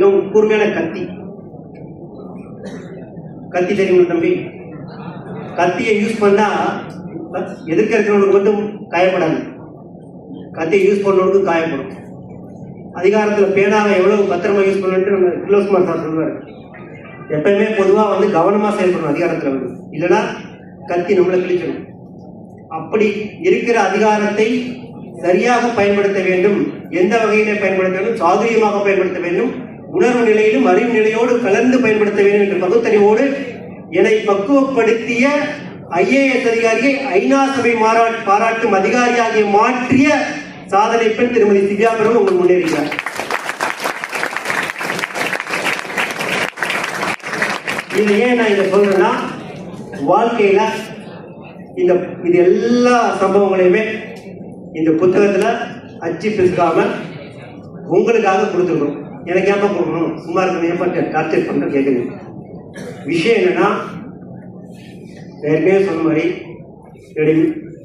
மிகவும் கூர்மையான கத்தி. கத்தி தெரியுமா தம்பி. கத்தியை யூஸ் பண்ணா எதிர்க்க இருக்கிறவங்களுக்கு மட்டும் காயப்படாது. கத்தியை யூஸ் பண்ணவனுக்கு காயப்படும். அதிகாரத்தில் பேனாவை எவ்வளவு பத்திரமா யூஸ் பண்ணுன்ட்டு நம்ம கிலோஸ்குமார் சார் சொல்லுவார். எப்பயுமே பொதுவாக வந்து கவனமாக செயல்படணும் அதிகாரத்தில் வந்து. இல்லைன்னா கத்தி நம்மளை கிழிச்சிடும் அப்படி இருக்கிற அதிகாரத்தை சரியாக பயன்படுத்த வேண்டும். எந்த வகையிலே பயன்படுத்த வேண்டும் சாதுரியமாக பயன்படுத்த வேண்டும். உணர்வு நிலையிலும் அறிவு நிலையோடு கலந்து பயன்படுத்த வேண்டும் என்ற பகுத்தறிவோடு என்னை பக்குவப்படுத்திய ஐஏஎஸ் அதிகாரியை ஐநா சபை மாறா பாராட்டும் அதிகாரியாக மாற்றிய சாதனை பெண் திருமதி திவ்யா பெரும் உங்கள் முன்னேறுகிறார் இது ஏன் நான் இதை சொல்றேன்னா வாழ்க்கையில இந்த இது எல்லா சம்பவங்களையுமே இந்த புத்தகத்துல அச்சு பிசுக்காம உங்களுக்காக கொடுத்துருக்கோம் எனக்கு ஏன் கொடுக்கணும் சும்மா இருக்கணும் ஏப்பா டார்ச்சர் பண்ணுற கேட்குது விஷயம் என்னன்னா ஏற்கனவே சொன்ன மாதிரி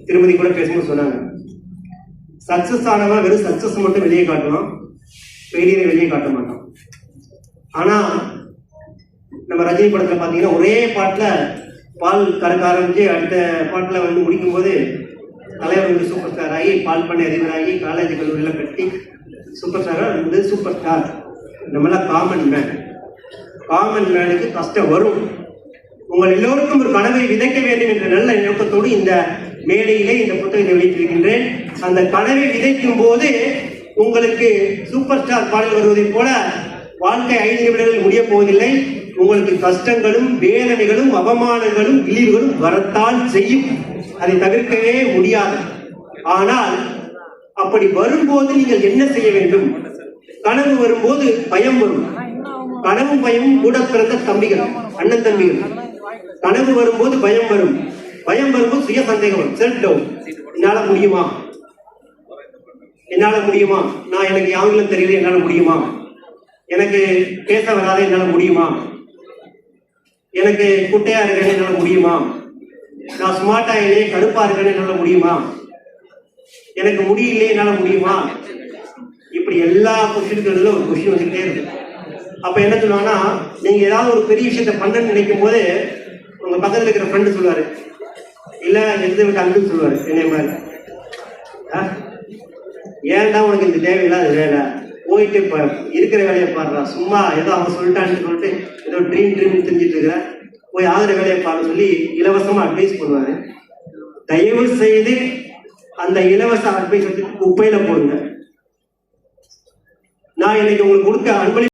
திருமதி கூட பேசும்போது சொன்னாங்க. சக்சஸ் ஆனவன் வெறும் சக்சஸ் மட்டும் வெளியே காட்டணும். ஃபெயிலியரை வெளியே காட்ட மாட்டோம் ஆனால் நம்ம ரஜினி படத்தில் பார்த்தீங்கன்னா ஒரே பாட்டில் பால் கறக்க ஆரம்பிச்சு அடுத்த பாட்டில் வந்து முடிக்கும் போது தலைவர் வந்து சூப்பர் ஸ்டார் ஆகி பால் பண்ணை அதிபராகி காலேஜ் கல்லூரியில் கட்டி சூப்பர் ஸ்டாராக வந்து சூப்பர் ஸ்டார் நம்மளாம் காமன் மேன் காமன் மேனுக்கு கஷ்டம் வரும். உங்கள் எல்லோருக்கும் ஒரு கனவை விதைக்க வேண்டும் என்ற நல்ல நோக்கத்தோடு இந்த மேடையிலே இந்த புத்தகத்தை வெளியிட்டிருக்கின்றேன். அந்த கனவை விதைக்கும் போது உங்களுக்கு சூப்பர் ஸ்டார் பாடல் வருவதைப் போல வாழ்க்கை ஐந்து நிமிடங்கள் முடிய போவதில்லை. உங்களுக்கு கஷ்டங்களும் வேதனைகளும் அவமானங்களும் இழிவுகளும் வரத்தான் செய்யும். அதை தவிர்க்கவே முடியாது. ஆனால் அப்படி வரும்போது நீங்கள் என்ன செய்ய வேண்டும்? கனவு வரும்போது பயம் வரும். கனவும் பயமும் கூட பிறந்த தம்பிகள் அண்ணன் தம்பிகள். கனவு வரும்போது பயம் வரும். பயம் வரும்போது சுய சந்தேகம் வரும். செல்ஃப் டவுன் என்னால முடியுமா? என்னால முடியுமா? நான் எனக்கு ஆங்கிலம் தெரியல என்னால முடியுமா? எனக்கு பேச வராத என்னால முடியுமா? எனக்கு குட்டையா இருக்கேன்னு என்னால முடியுமா? நான் ஸ்மார்ட்டா இல்லையே கடுப்பா இருக்கேன்னு என்னால முடியுமா? எனக்கு முடியலையே என்னால முடியுமா? இப்படி எல்லா கொஸ்டின்களிலும் ஒரு கொஸ்டின் வந்துகிட்டே இருக்கு. அப்ப என்ன சொல்லுவாங்கன்னா நீங்க ஏதாவது ஒரு பெரிய விஷயத்த பண்ணணும்னு நினைக்கும் போது உங்க பக்கத்துல இருக்கிற ஃப்ரெண்டு சொல்லுவாரு. இல்ல எந்த விட்டு அன்பு சொல்லுவாரு என்னை மாதிரி. ஆ? ஏன்டா உனக்கு இந்த தேவையில்லாத வேலை? போயிட்டு இப்ப இருக்கிற வேலையை பாடுறா சும்மா ஏதோ அவன் சொல்லிட்டான்னு சொல்லிட்டு ஏதோ ட்ரீம் ட்ரீம் தெரிஞ்சிட்டு இருக்கிற போய் ஆகிற வேலையை பாருன்னு சொல்லி இலவசமா அட்வைஸ் பண்ணுவாரு தயவு செய்து அந்த இலவச அட்வைஸ் வந்து குப்பையில போடுங்க. நான் இன்னைக்கு உங்களுக்கு கொடுக்க அன்பளி